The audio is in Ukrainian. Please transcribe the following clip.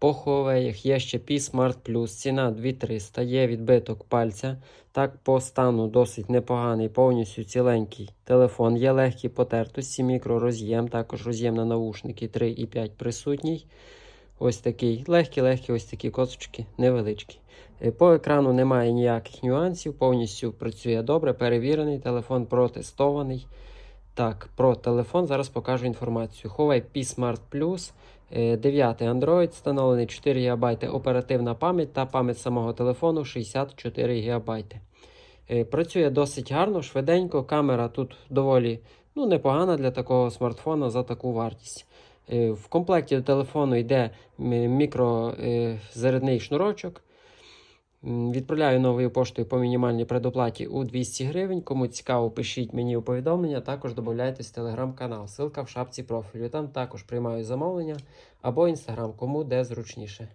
По Huawei є ще P Smart Plus, ціна 2300, є відбиток пальця. Так, по стану досить непоганий, повністю ціленький телефон. Є легкі потертості, мікророз'єм, також роз'єм на наушники 3,5 присутній. Ось такий легкі-легкі, ось такі косочки, невеличкі. Е, По екрану немає ніяких нюансів, повністю працює добре, перевірений телефон, протестований. Так, про телефон зараз покажу інформацію. Huawei P Smart Plus, е, 9 Android, встановлений 4 ГБ оперативна пам'ять та пам'ять самого телефону 64 ГБ. Е, Працює досить гарно, швиденько. Камера тут доволі ну, непогана для такого смартфона за таку вартість. Е, В комплекті до телефону йде мікрозарядний шнурочок. Відправляю новою поштою по мінімальній предоплаті у 200 гривень. Кому цікаво, пишіть мені у повідомлення. Також додайтесь в телеграм-канал. Ссылка в шапці профілю. Там також приймаю замовлення або інстаграм, кому де зручніше.